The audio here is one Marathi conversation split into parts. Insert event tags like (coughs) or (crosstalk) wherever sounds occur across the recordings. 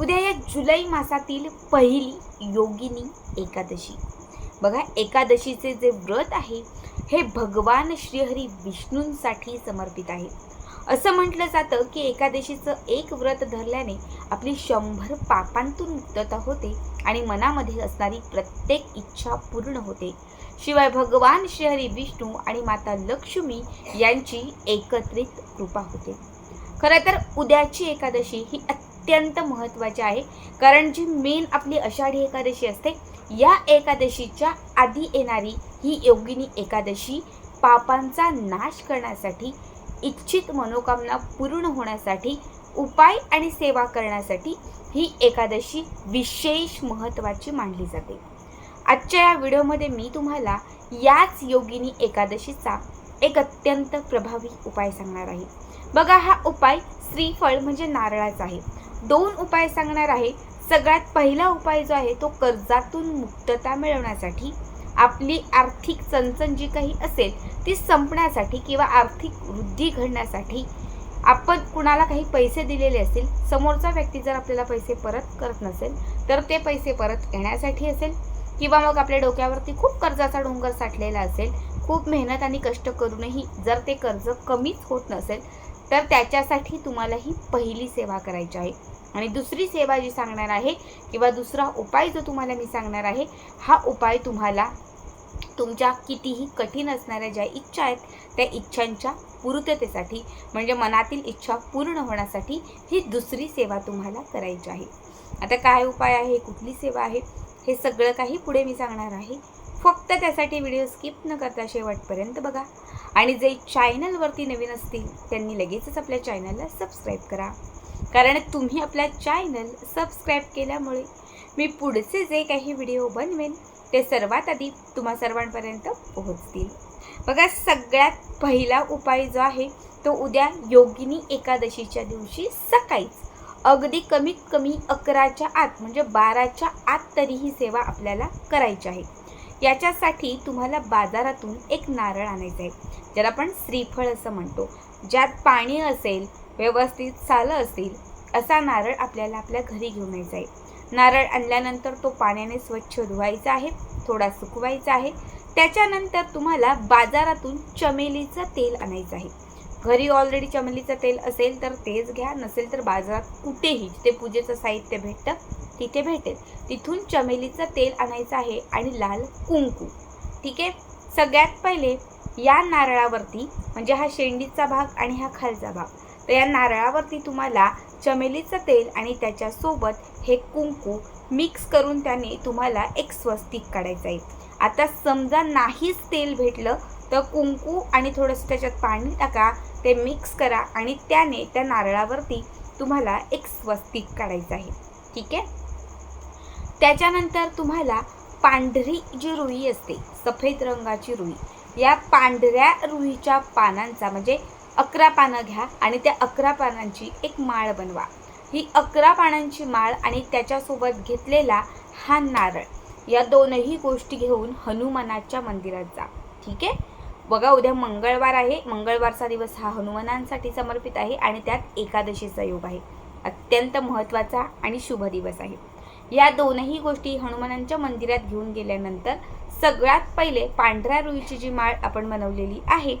उद्या या जुलै मासातील पहिली योगिनी एकादशी. बघा एकादशीचे जे व्रत आहे हे भगवान श्रीहरी विष्णूंसाठी समर्पित आहे. असं म्हटलं जातं की एकादशीचं एक व्रत धरल्याने आपली शंभर पापांतून मुक्तता होते आणि मनामध्ये असणारी प्रत्येक इच्छा पूर्ण होते. शिवाय भगवान श्रीहरी विष्णू आणि माता लक्ष्मी यांची एकत्रित कृपा होते. खरं तर उद्याची एकादशी ही अत्यंत महत्त्वाची आहे. कारण जी मेन आपली आषाढी एकादशी असते या एकादशीच्या आधी येणारी ही योगिनी एकादशी पापांचा नाश करण्यासाठी इच्छित मनोकामना पूर्ण होण्यासाठी उपाय आणि सेवा करण्यासाठी ही एकादशी विशेष महत्त्वाची मानली जाते. आजच्या या व्हिडिओमध्ये मी तुम्हाला याच योगिनी एकादशीचा एक अत्यंत प्रभावी उपाय सांगणार आहे. बघा हा उपाय श्रीफळ म्हणजे नारळाचा आहे. दोन उपाय सांगणार आहे. सगळ्यात पहिला उपाय जो आहे तो कर्जातून मुक्तता मिळवण्यासाठी आपली आर्थिक चणचण जी काही असेल ती संपण्यासाठी किंवा आर्थिक वृद्धी घडण्यासाठी आपण कुणाला काही पैसे दिलेले असतील समोरचा व्यक्ती जर आपल्याला पैसे परत करत नसेल तर ते पैसे परत येण्यासाठी असेल किंवा मग आपल्या डोक्यावरती खूप कर्जाचा डोंगर साठलेला असेल खूप मेहनत आणि कष्ट करूनही जर ते कर्ज कमीच होत नसेल तर त्याच्यासाठी तुम्हाला ही पहिली सेवा करायची आहे. आणि दुसरी सेवा जी सांगणार आहे किंवा दुसरा उपाय जो तुम्हाला मी सांगणार आहे हा उपाय तुम्हाला तुमच्या कितीही कठीण असणाऱ्या ज्या इच्छा आहेत त्या इच्छांच्या पूर्ततेसाठी म्हणजे मनातील इच्छा पूर्ण होण्यासाठी ही दुसरी सेवा तुम्हाला करायची आहे. आता काय उपाय आहे कुठली सेवा आहे हे सगळं काही पुढे मी सांगणार आहे. फक्त त्यासाठी व्हिडिओ स्किप न करता शेवटपर्यंत बघा. आणि जे चॅनलवरती नवीन असतील त्यांनी लगेचच आपल्या चॅनलला सबस्क्राईब करा. कारण तुम्ही आपल्या चॅनल सबस्क्राईब केल्यामुळे मी पुढचे जे काही व्हिडिओ बनवेन ते सर्वात आधी तुम्हा सर्वांपर्यंत पोहोचतील. बघा सगळ्यात पहिला उपाय जो आहे तो उद्या योगिनी एकादशीच्या दिवशी सकाळीच अगदी कमीत कमी अकराच्या आत म्हणजे बाराच्या आत तरी ही सेवा आपल्याला करायची आहे. याच्यासाठी तुम्हाला बाजारातून एक नारळ आणायचं आहे ज्याला आपण श्रीफळ असं म्हणतो. ज्यात पाणी असेल व्यवस्थित सालं असेल असा नारळ आपल्याला आपल्या घरी घेऊन यायचा आहे. नारळ आणल्यानंतर तो पाण्याने स्वच्छ धुवायचा आहे थोडा सुकवायचा आहे. त्याच्यानंतर तुम्हाला बाजारातून चमेलीचं तेल आणायचं आहे. घरी ऑलरेडी चमेलीचं तेल असेल तर तेच घ्या नसेल तर बाजारात कुठेही जिथे पूजेचं साहित्य भेटतं तिथे भेटेल. तिथून चमेलीचं तेल आणायचं आहे आणि लाल कुंकू. ठीक आहे? सगळ्यात पहिले या नारळावरती म्हणजे हा शेंडीचा भाग आणि हा खालचा भाग तर या नारळावरती तुम्हाला चमेलीचं तेल आणि त्याच्यासोबत हे कुंकू मिक्स करून त्याने तुम्हाला एक स्वस्तिक काढायचं आहे. आता समजा नाहीच तेल भेटलं तर कुंकू आणि थोडंसं त्याच्यात पाणी टाका ते मिक्स करा आणि त्याने त्या नारळावरती तुम्हाला एक स्वस्तिक काढायचं आहे. ठीक आहे? त्याच्यानंतर तुम्हाला पांढरी जी रुई असते सफेद रंगाची रुई या पांढऱ्या रुईच्या पानांचा म्हणजे अकरा पानं घ्या आणि त्या अकरा पानांची एक माळ बनवा. ही अकरा पानांची माळ आणि त्याच्यासोबत घेतलेला हा नारळ. या दोनही गोष्टी घेऊन हनुमानाच्या मंदिरात जा. ठीक आहे? बघा उद्या मंगळवार आहे. मंगळवारचा दिवस हा हनुमानांसाठी समर्पित आहे आणि त्यात एकादशीचा योग आहे. अत्यंत महत्त्वाचा आणि शुभ दिवस आहे. या दोनही गोष्टी हनुमानांच्या मंदिरात घेऊन गेल्यानंतर सगळ्यात पहिले पांढऱ्या रुईची जी माळ आपण बनवलेली आहे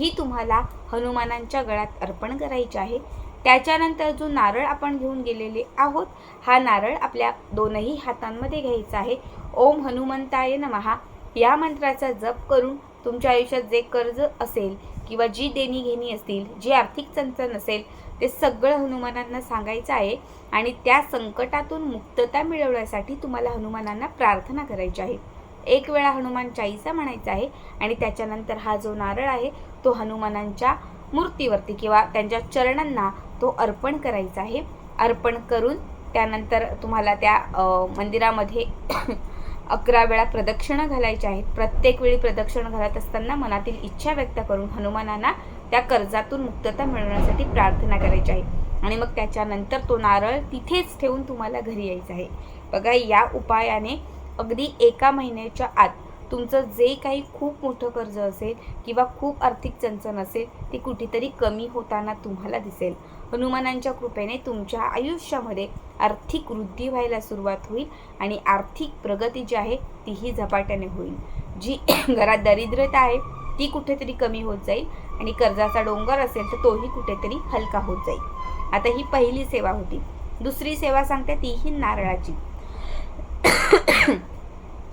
ही तुम्हाला हनुमानांच्या गळ्यात अर्पण करायची आहे. त्याच्यानंतर जो नारळ आपण घेऊन गेलेले आहोत हा नारळ आपल्या दोनही हातांमध्ये घ्यायचा आहे. ओम हनुमंताय नमहा या मंत्राचा जप करून तुमच्या आयुष्यात जे कर्ज असेल किंवा जी देणी घेणी असतील जी आर्थिक चणचण असेल ते सगळं हनुमानांना सांगायचं आहे आणि त्या संकटातून मुक्तता मिळवण्यासाठी तुम्हाला हनुमानांना प्रार्थना करायची आहे. एक वेळा हनुमान चाळीसा म्हणायचा आहे आणि त्याच्यानंतर हा जो नारळ आहे तो हनुमानांच्या मूर्तीवरती किंवा त्यांच्या चरणांना तो अर्पण करायचा आहे. अर्पण करून त्यानंतर तुम्हाला त्या मंदिरामध्ये (coughs) अकरा वेळा प्रदक्षिणा घालायच्या आहेत. प्रत्येक वेळी प्रदक्षिणा घालत असताना मनातील इच्छा व्यक्त करून हनुमानांना त्या कर्जातून मुक्तता मिळवण्यासाठी प्रार्थना करायची आहे. आणि मग त्याच्यानंतर तो नारळ तिथेच ठेवून तुम्हाला घरी यायचा आहे. बघा या उपायाने अगदी एका महिन्याच्या आत तुमचं जे काही खूप मोठं कर्ज असेल किंवा खूप आर्थिक चणचण असेल ती कुठेतरी कमी होताना तुम्हाला दिसेल. हनुमानांच्या कृपेने तुमच्या आयुष्यामध्ये आर्थिक वृद्धी व्हायला सुरुवात होईल आणि आर्थिक प्रगती जी आहे तीही झपाट्याने होईल. जी (coughs) घरात दरिद्रता आहे ती कुठेतरी कमी होत जाईल आणि कर्जाचा डोंगर असेल तर तोही कुठेतरी हलका होत जाईल. आता ही पहिली सेवा होती. दुसरी सेवा सांगते तीही नारळाची.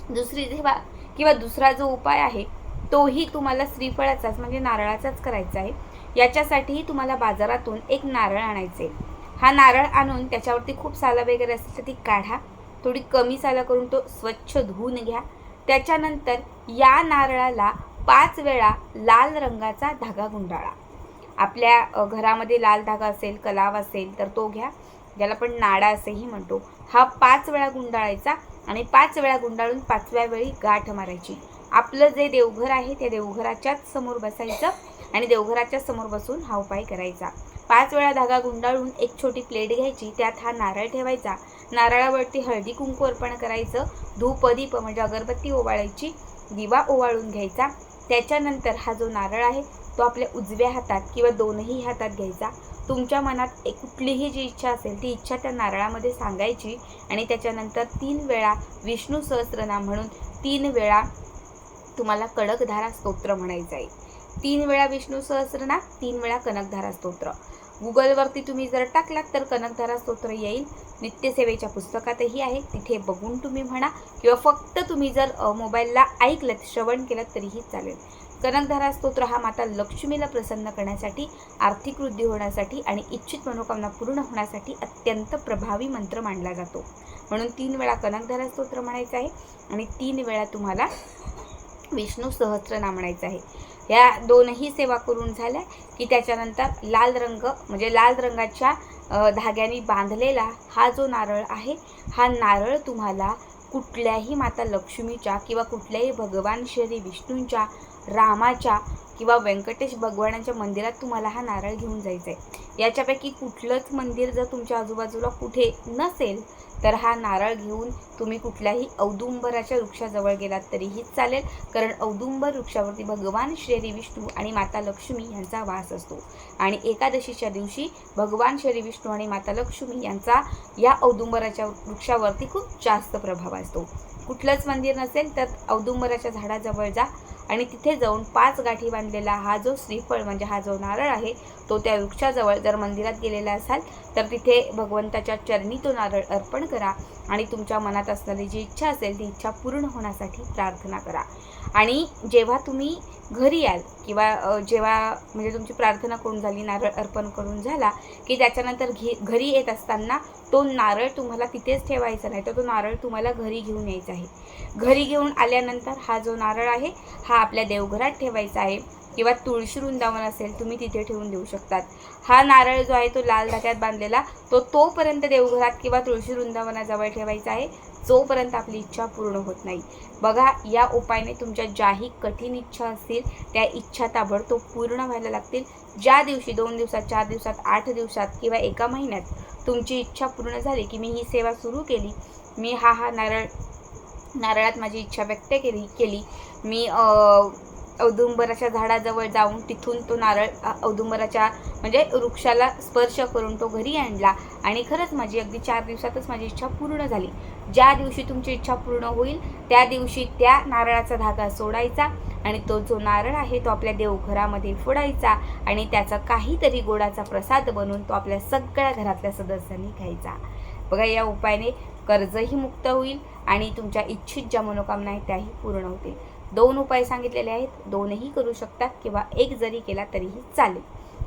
दुसरी सेवा किंवा दुसरा जो उपाय आहे तोही तुम्हाला श्रीफळाचाच म्हणजे नारळाचाच करायचा आहे. याच्यासाठीही तुम्हाला बाजारातून एक नारळ आणायचे हा नारळ आणून त्याच्यावरती खूप सालं वगैरे असेल तर ती काढा. थोडी कमी सालं करून तो स्वच्छ धुवून घ्या. त्याच्यानंतर या नारळाला पाच वेळा लाल रंगाचा धागा गुंडाळा. आपल्या घरामध्ये लाल धागा असेल कलाव असेल तर तो घ्या. ज्याला आपण नाडा असेही म्हणतो. हा पाच वेळा गुंडाळायचा. आणि पाच वेळा गुंडाळून पाचव्या वेळी गाठ मारायची. आपलं जे देवघर आहे त्या देवघराच्याच समोर बसायचं आणि देवघराच्या समोर बसून हा उपाय करायचा. पाच वेळा धागा गुंडाळून एक छोटी प्लेट घ्यायची त्यात हा नारळ ठेवायचा. नारळावरती हळदी कुंकू अर्पण करायचं. धूप दीप म्हणजे अगरबत्ती ओवाळायची. दिवा ओवाळून घ्यायचा. त्याच्यानंतर हा जो नारळ आहे तो आपल्या उजव्या हातात किंवा दोनही हातात घ्यायचा. तुमच्या मनात एक कुठलीही जी इच्छा असेल ती इच्छा त्या नारळामध्ये सांगायची आणि त्याच्यानंतर तीन वेळा विष्णू सहस्रनाम म्हणून तीन वेळा तुम्हाला कडकधारा स्तोत्र म्हणायचं आहे. तीन वेळा विष्णू सहस्रनाम तीन वेळा कनकधारा स्तोत्र. गुगलवरती तुम्ही जर टाकलात तर कनकधारा स्तोत्र येईल. नित्यसेवेच्या पुस्तकातही आहे. तिथे बघून तुम्ही म्हणा किंवा फक्त तुम्ही जर मोबाईलला ऐकलं श्रवण केलं तरीही चालेल. कनकधारा स्तोत्र हा माता लक्ष्मीला प्रसन्न करण्यासाठी आर्थिक वृद्धी होण्यासाठी आणि इच्छित मनोकामना पूर्ण होण्यासाठी अत्यंत प्रभावी मंत्र मानला जातो. म्हणून तीन वेळा कनकधारा स्तोत्र म्हणायचं आहे आणि तीन वेळा तुम्हाला विष्णू सहस्रना म्हणायचं आहे. या दोनही सेवा करून झाल्या की त्याच्यानंतर लाल रंग म्हणजे लाल रंगाच्या धाग्याने बांधलेला हा जो नारळ आहे हा नारळ तुम्हाला कुठल्याही माता लक्ष्मीच्या किंवा कुठल्याही भगवान श्री विष्णूंच्या रामाच्या किंवा व्यंकटेश भगवानांच्या मंदिरात तुम्हाला हा नारळ घेऊन जायचा आहे याच्यापैकी कुठलंच मंदिर जर तुमच्या आजूबाजूला कुठे नसेल तर हा नारळ घेऊन तुम्ही कुठल्याही औदुंबराच्या वृक्षाजवळ गेलात तरीही चालेल कारण औदुंबर वृक्षावरती भगवान श्री विष्णू आणि माता लक्ष्मी यांचा वास असतो. आणि एकादशीच्या दिवशी भगवान श्री विष्णू आणि माता लक्ष्मी यांचा या औदुंबराच्या वृक्षावरती खूप जास्त प्रभाव असतो. कुठलंच मंदिर नसेल तर औदुंबराच्या झाडाजवळ जा. आणि तिथे जाऊन पाच गाठी बांधलेला हा जो श्रीफळ म्हणजे हा जो नारळ आहे तो त्या वृक्षाजवळ जर मंदिरात गेलेला असाल तर तिथे भगवंताच्या चरणी तो नारळ अर्पण करा आणि तुमच्या मनात असणारी जी इच्छा असेल ती इच्छा पूर्ण होण्यासाठी प्रार्थना करा. आणि जेव्हा तुम्ही घरी याल किंवा जेव्हा म्हणजे तुमची प्रार्थना करून झाली नारळ अर्पण करून झाला की त्याच्यानंतर घे घरी येत असताना तो नारळ तुम्हाला तिथेच ठेवायचा नाही तर तो नारळ तुम्हाला घरी घेऊन यायचा आहे. घरी घेऊन आल्यानंतर हा जो नारळ आहे हा आपल्या देवघरात ठेवायचा आहे किंवा तुळशी वृंदावन असेल तुम्ही तिथे ठेवून देऊ शकतात. हा नारळ जो आहे तो लाल धाग्यात बांधलेला तो तोपर्यंत देवघरात किंवा तुळशी वृंदावनाजवळ ठेवायचा आहे. जोपर्यंत आपली इच्छा पूर्ण होत नाही. बघा या उपायाने तुमच्या ज्याही कठीण इच्छा असतील त्या इच्छा ताबडतोब पूर्ण व्हायला लागतील. ज्या दिवशी दोन दिवसात चार दिवसात आठ दिवसात किंवा एका महिन्यात तुमची इच्छा पूर्ण झाली की मी ही सेवा सुरू केली मी हा हा नारळ नारळात माझी इच्छा व्यक्त केली केली मी औदुंबराच्या झाडाजवळ जाऊन तिथून तो नारळ औदुंबराच्या म्हणजे वृक्षाला स्पर्श करून तो घरी आणला. आणि खरंच माझी अगदी चार दिवसातच माझी इच्छा पूर्ण झाली. ज्या दिवशी तुमची इच्छा पूर्ण होईल त्या दिवशी त्या नारळाचा धागा सोडायचा आणि तो जो नारळ आहे तो आपल्या देवघरामध्ये फोडायचा आणि त्याचा काहीतरी गोडाचा प्रसाद बनवून तो आपल्या सगळ्या घरातल्या सदस्यांनी खायचा. बघा या उपायाने कर्जही मुक्त होईल आणि तुमच्या इच्छित ज्या मनोकामना आहेत त्याही पूर्ण होतील. दोन उपाय सांगितलेले आहेत. दोनही करू शकतात किंवा एक जरी केला तरीही चालेल.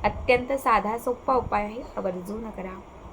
अत्यंत साधा सोपा उपाय आहे. आवर्जून करा